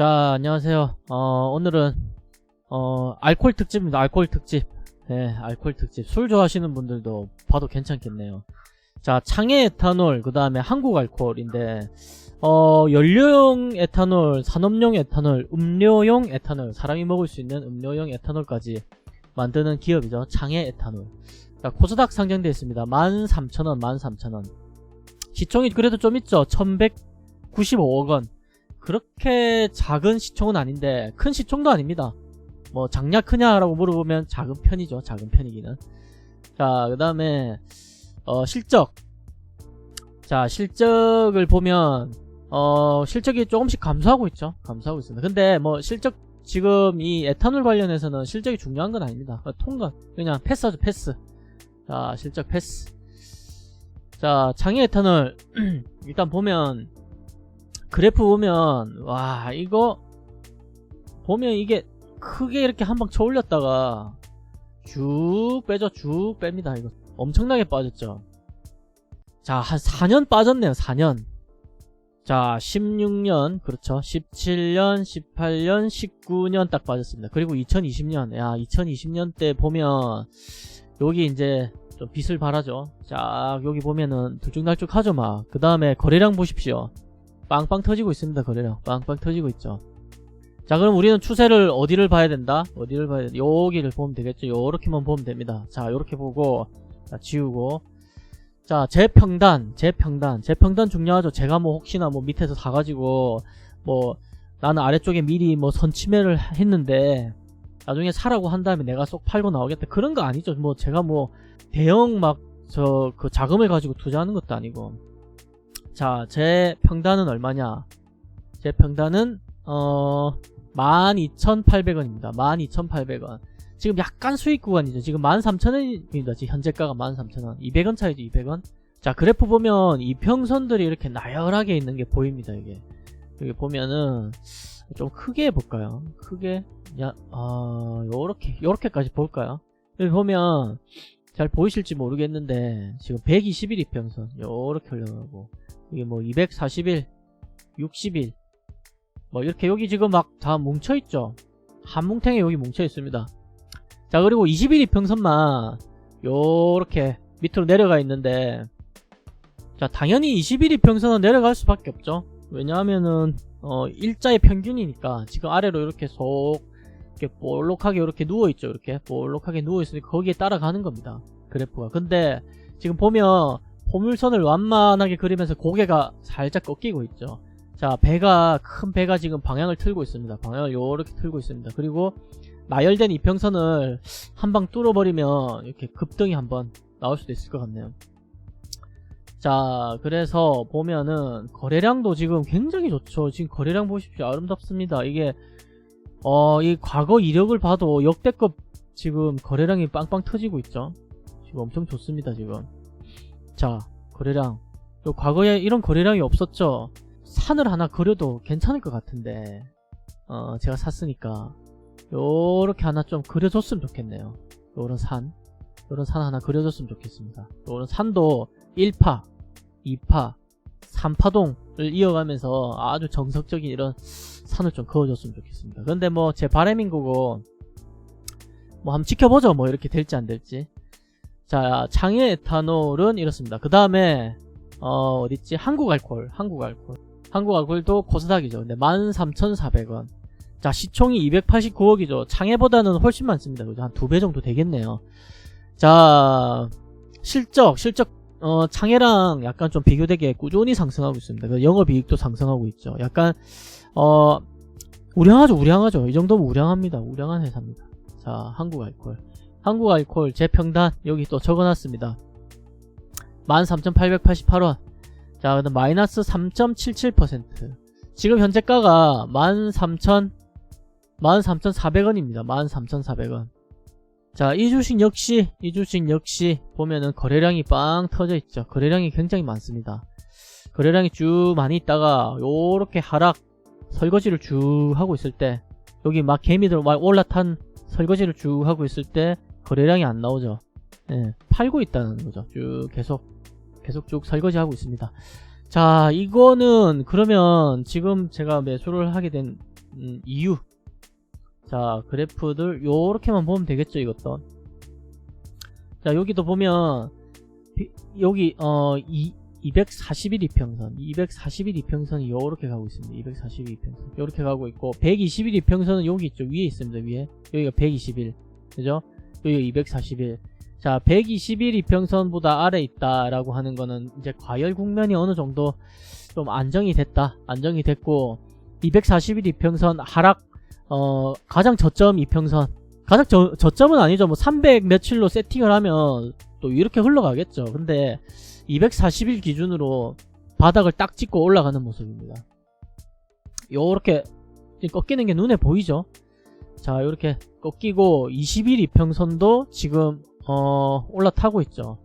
자, 안녕하세요. 어, 오늘은, 어, 알콜 특집입니다. 알콜 특집. 네, 알콜 특집. 술 좋아하시는 분들도 봐도 괜찮겠네요. 자, 창해 에탄올, 그 다음에 한국 알콜인데, 어, 연료용 에탄올, 산업용 에탄올, 음료용 에탄올, 사람이 먹을 수 있는 음료용 에탄올까지 만드는 기업이죠. 창해 에탄올. 자, 코스닥 상장되어 있습니다. 13,000원, 13,000원. 시총이 그래도 좀 있죠. 1195억 원. 그렇게 작은 시총은 아닌데 큰 시총도 아닙니다. 뭐 작냐 크냐라고 물어보면 작은 편이죠. 작은 편이기는. 자, 그다음에 어, 실적. 자, 실적을 보면 어, 실적이 조금씩 감소하고 있죠. 감소하고 있습니다. 근데 뭐 실적 지금 이 에탄올 관련해서는 실적이 중요한 건 아닙니다. 통과 그냥 패스하죠, 패스. 자, 실적 패스. 자, 장애 에탄올 일단 보면 그래프 보면 와 이거 보면 이게 크게 이렇게 한 방 쳐 올렸다가 쭉 빼죠 쭉 뺍니다 이거. 엄청나게 빠졌죠. 자 한 4년 빠졌네요 4년. 자 16년 그렇죠. 17년 18년 19년 딱 빠졌습니다. 그리고 2020년. 야 2020년 때 보면 여기 이제 좀 빛을 발하죠. 자 여기 보면은 들쭉날쭉 하죠 막. 그 다음에 거래량 보십시오 빵빵 터지고 있습니다 거래량 빵빵 터지고 있죠. 자 그럼 우리는 추세를 어디를 봐야 된다? 어디를 봐야 된다 여기를 보면 되겠죠. 요렇게만 보면 됩니다. 자 요렇게 보고 자, 지우고. 자 재평단 재평단. 재평단 중요하죠. 제가 뭐 혹시나 뭐 밑에서 사가지고 뭐 나는 아래쪽에 미리 뭐 선침해를 했는데 나중에 사라고 한 다음에 내가 쏙 팔고 나오겠다. 그런 거 아니죠. 뭐 제가 뭐 대형 막 저 그 자금을 가지고 투자하는 것도 아니고 자, 제 평단은 얼마냐? 제 평단은 어 12,800원입니다. 12,800원. 지금 약간 수익 구간이죠. 지금 13,000원입니다. 지금 현재가가 13,000원. 200원 차이죠, 200원. 자, 그래프 보면 이 평선들이 이렇게 나열하게 있는 게 보입니다, 이게. 여기 보면은 좀 크게 해볼까요? 크게 야, 아, 요렇게 요렇게까지 볼까요? 여기 보면 잘 보이실지 모르겠는데 지금 121 이평선 요렇게 올려가고 이게 뭐 241, 61, 뭐 이렇게 여기 지금 막 다 뭉쳐있죠. 한 뭉탱이 여기 뭉쳐있습니다. 자 그리고 21 이평선만 요렇게 밑으로 내려가 있는데 자 당연히 21 이평선은 내려갈 수밖에 없죠. 왜냐하면은 어 일자의 평균이니까 지금 아래로 이렇게 속 이렇게 볼록하게 이렇게 누워있죠. 이렇게 볼록하게 누워있으니까 거기에 따라가는 겁니다. 그래프가. 근데 지금 보면 포물선을 완만하게 그리면서 고개가 살짝 꺾이고 있죠. 자, 배가, 큰 배가 지금 방향을 틀고 있습니다. 방향을 요렇게 틀고 있습니다. 그리고 나열된 이평선을 한 방 뚫어버리면 이렇게 급등이 한번 나올 수도 있을 것 같네요. 자, 그래서 보면은 거래량도 지금 굉장히 좋죠. 지금 거래량 보십시오. 아름답습니다. 이게, 어, 이 과거 이력을 봐도 역대급 지금 거래량이 빵빵 터지고 있죠. 지금 엄청 좋습니다, 지금. 자, 거래량. 요 과거에 이런 거래량이 없었죠? 산을 하나 그려도 괜찮을 것 같은데, 어, 제가 샀으니까, 요렇게 하나 좀 그려줬으면 좋겠네요. 요런 산. 요런 산 하나 그려줬으면 좋겠습니다. 요런 산도 1파, 2파, 3파동을 이어가면서 아주 정석적인 이런 산을 좀 그어줬으면 좋겠습니다. 근데 뭐 제 바람인 거고, 뭐 한번 지켜보죠. 뭐 이렇게 될지 안 될지. 자, 장애 에탄올은 이렇습니다. 그 다음에, 어, 어딨지? 한국 알콜. 한국 알콜. 한국 알콜도 코스닥이죠. 근데 13,400원. 자, 시총이 289억이죠. 창해보다는 훨씬 많습니다. 그죠? 한 두 배 정도 되겠네요. 자, 실적, 실적, 어, 창해랑 약간 좀 비교되게 꾸준히 상승하고 있습니다. 그 영업이익도 상승하고 있죠. 약간, 어, 우량하죠, 우량하죠. 이 정도면 우량합니다. 우량한 회사입니다. 자, 한국 알콜. 한국 알콜 재평단 여기 또 적어놨습니다. 13,888원. 자, 그다음 마이너스 3.77%. 지금 현재가가 13,000 13,400원입니다. 13,400원. 자, 이 주식 역시 이 주식 역시 보면은 거래량이 빵 터져 있죠. 거래량이 굉장히 많습니다. 거래량이 쭉 많이 있다가 요렇게 하락 설거지를 쭉 하고 있을 때 여기 막 개미들 막 올라탄 설거지를 쭉 하고 있을 때 거래량이 안 나오죠. 예, 팔고 있다는 거죠. 쭉 계속 계속 쭉 설거지 하고 있습니다. 자, 이거는 그러면 지금 제가 매수를 하게 된 음, 이유. 자, 그래프들 요렇게만 보면 되겠죠, 이것도. 자, 여기도 보면 비- 여기 어 이, 241 이평선, 241 이평선이 요렇게 가고 있습니다. 241 이평선. 요렇게 가고 있고 121 이평선은 여기 있죠. 위에 있습니다. 위에. 여기가 121. 그죠? 여기가 241. 자, 121 이평선보다 아래 있다라고 하는 거는 이제 과열 국면이 어느 정도 좀 안정이 됐다. 안정이 됐고 241 이평선 하락 어 가장 저점 이평선 가장 저, 저점은 아니죠. 뭐 300 며칠로 세팅을 하면 또 이렇게 흘러가겠죠. 근데 240일 기준으로 바닥을 딱 찍고 올라가는 모습입니다. 요렇게 꺾이는 게 눈에 보이죠? 자, 요렇게 꺾이고 21 이평선도 지금 어 올라타고 있죠.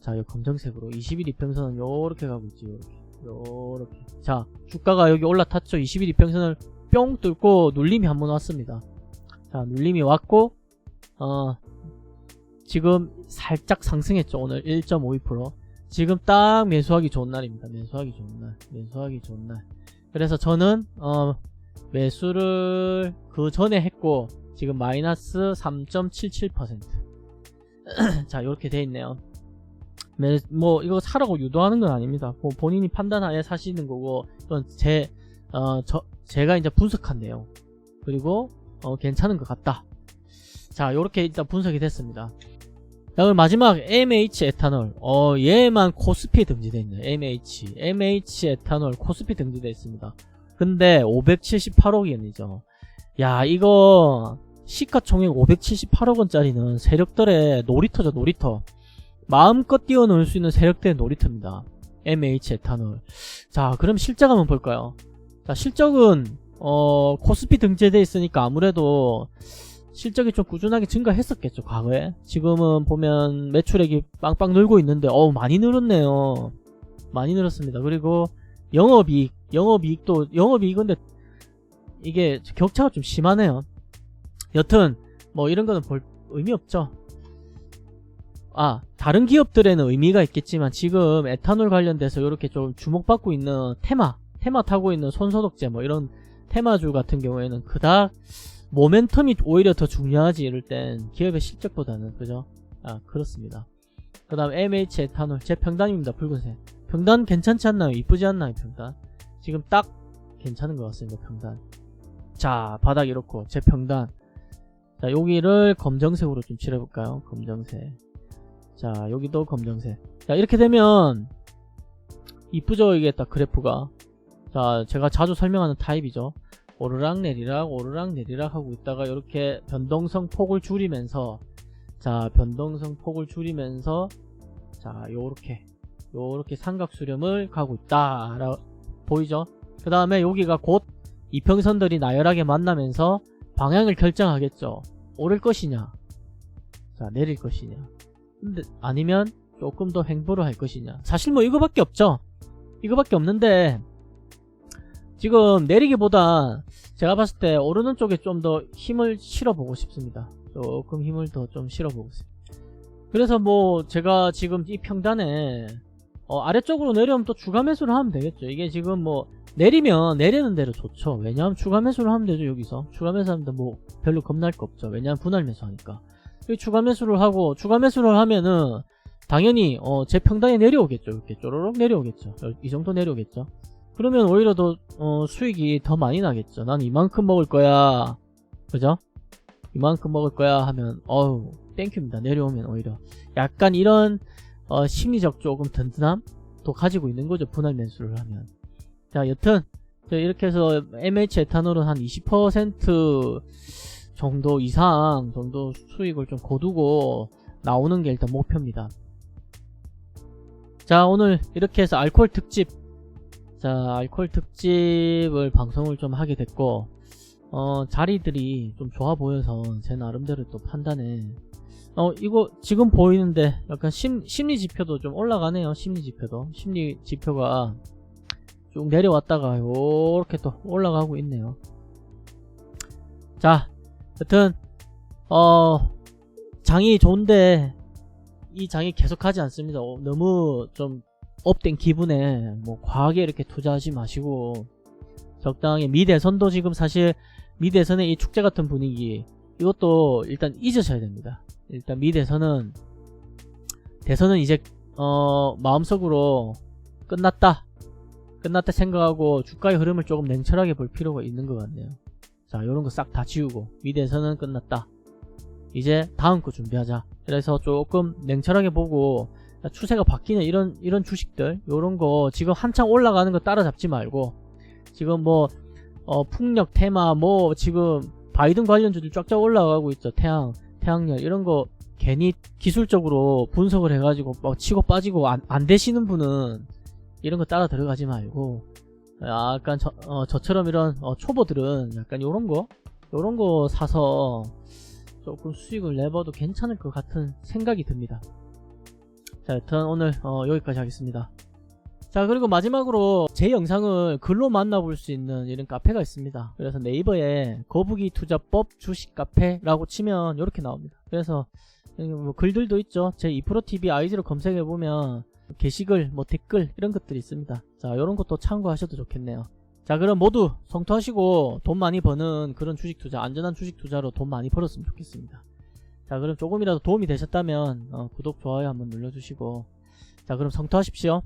자, 이 검정색으로 21 이평선은 요렇게 가고 있지. 요렇게. 요렇게. 자, 주가가 여기 올라탔죠. 21 이평선을 뿅 뚫고 눌림이 한 번 왔습니다. 자, 눌림이 왔고 어 지금 살짝 상승했죠. 오늘 1.52%. 지금 딱 매수하기 좋은 날입니다. 매수하기 좋은 날. 매수하기 좋은 날. 그래서 저는 어 매수를 그 전에 했고 지금 마이너스 3.77%. 자, 이렇게 돼 있네요. 매, 뭐 이거 사라고 유도하는 건 아닙니다. 뭐 본인이 판단하에 사시는 거고 이건 제 어, 저, 제가 이제 분석한 내용. 그리고 어, 괜찮은 것 같다. 자, 요렇게 일단 분석이 됐습니다. 자, 그럼 마지막 MH 에탄올. 어, 얘만 코스피에 등재되어 있네요. MH. MH 에탄올 코스피 등재되어 있습니다. 근데 578억 엔이죠. 야, 이거 시가총액 578억 원짜리는 세력들의 놀이터죠, 놀이터. 마음껏 뛰어놀 수 있는 세력들의 놀이터입니다. MH 에탄올. 자, 그럼 실적 한번 볼까요? 자, 실적은 어, 코스피 등재돼 있으니까 아무래도 실적이 좀 꾸준하게 증가했었겠죠, 과거에. 지금은 보면 매출액이 빵빵 늘고 있는데, 어우, 많이 늘었네요. 많이 늘었습니다. 그리고 영업이익, 영업이익도, 영업이익은 근데 이게 격차가 좀 심하네요. 여튼, 뭐 이런 거는 볼 의미 없죠. 아, 다른 기업들에는 의미가 있겠지만 지금 에탄올 관련돼서 이렇게 좀 주목받고 있는 테마, 테마 타고 있는 손소독제 뭐 이런 테마주 같은 경우에는 그닥 모멘텀이 오히려 더 중요하지 이럴 땐 기업의 실적보다는 그죠? 아 그렇습니다. 그 다음 MH 에탄올 제 평단입니다 붉은색 평단 괜찮지 않나요? 이쁘지 않나요 평단? 지금 딱 괜찮은 것 같습니다 평단 자 바닥 이렇고 제 평단 자 여기를 검정색으로 좀 칠해볼까요? 검정색 자 여기도 검정색 자 이렇게 되면 이쁘죠 이게 딱 그래프가 자 제가 자주 설명하는 타입이죠. 오르락 내리락 오르락 내리락 하고 있다가 이렇게 변동성 폭을 줄이면서 자 변동성 폭을 줄이면서 자 요렇게 요렇게 삼각 수렴을 가고 있다 라 보이죠? 그 다음에 여기가 곧 이평선들이 나열하게 만나면서 방향을 결정하겠죠. 오를 것이냐? 자 내릴 것이냐? 근데 아니면 조금 더 횡보를 할 것이냐? 사실 뭐 이거밖에 없죠. 이거밖에 없는데 지금 내리기보다 제가 봤을 때 오르는 쪽에 좀 더 힘을 실어보고 싶습니다. 조금 힘을 더 좀 실어보고 싶습니다. 그래서 뭐 제가 지금 이 평단에 어 아래쪽으로 내려오면 또 추가 매수를 하면 되겠죠. 이게 지금 뭐 내리면 내리는 대로 좋죠. 왜냐하면 추가 매수를 하면 되죠. 여기서 추가 매수하면 뭐 별로 겁날 거 없죠. 왜냐하면 분할 매수하니까. 여기 추가 매수를 하고 추가 매수를 하면은 당연히 어 제 평단에 내려오겠죠. 이렇게 쪼로록 내려오겠죠. 이 정도 내려오겠죠. 그러면 오히려 더 어, 수익이 더 많이 나겠죠. 난 이만큼 먹을 거야. 그죠? 이만큼 먹을 거야 하면 어우 땡큐입니다. 내려오면 오히려 약간 이런 어, 심리적 조금 든든함도 가지고 있는 거죠. 분할 매수를 하면. 자 여튼 저 이렇게 해서 MH 에탄올은 한 20% 정도 이상 정도 수익을 좀 거두고 나오는 게 일단 목표입니다. 자 오늘 이렇게 해서 알코올 특집 자, 알콜 특집을 방송을 좀 하게 됐고, 어, 자리들이 좀 좋아 보여서 제 나름대로 또 판단해. 어, 이거 지금 보이는데 약간 심, 심리 지표도 좀 올라가네요. 심리 지표도. 심리 지표가 쭉 내려왔다가 요렇게 또 올라가고 있네요. 자, 여튼, 어, 장이 좋은데, 이 장이 계속하지 않습니다. 어, 너무 좀 업된 기분에 뭐 과하게 이렇게 투자하지 마시고 적당히 미대선도 지금 사실 미대선의 이 축제 같은 분위기 이것도 일단 잊으셔야 됩니다. 일단 미대선은 대선은 이제 어 마음속으로 끝났다 끝났다 생각하고 주가의 흐름을 조금 냉철하게 볼 필요가 있는 것 같네요. 자 요런 거 싹 다 지우고 미대선은 끝났다. 이제 다음 거 준비하자. 그래서 조금 냉철하게 보고 추세가 바뀌는 이런 이런 주식들 요런 거 지금 한창 올라가는 거 따라잡지 말고 지금 뭐 어, 풍력 테마 뭐 지금 바이든 관련주들 쫙쫙 올라가고 있죠. 태양 태양열 이런 거 괜히 기술적으로 분석을 해가지고 막 치고 빠지고 안, 안 되시는 분은 이런 거 따라 들어가지 말고 약간 저, 어, 저처럼 이런 어, 초보들은 약간 요런 거 요런 거 사서 조금 수익을 내봐도 괜찮을 것 같은 생각이 듭니다. 자, 여튼 오늘 어, 여기까지 하겠습니다. 자, 그리고 마지막으로 제 영상을 글로 만나볼 수 있는 이런 카페가 있습니다. 그래서 네이버에 거북이 투자법 주식 카페라고 치면 이렇게 나옵니다. 그래서 여기 뭐 글들도 있죠. 제 2프로TV 아이디로 검색해 보면 게시글, 뭐 댓글 이런 것들이 있습니다. 자, 이런 것도 참고하셔도 좋겠네요. 자, 그럼 모두 성투하시고 돈 많이 버는 그런 주식 투자, 안전한 주식 투자로 돈 많이 벌었으면 좋겠습니다. 자, 그럼 조금이라도 도움이 되셨다면 어, 구독, 좋아요 한번 눌러주시고 자, 그럼 성투하십시오.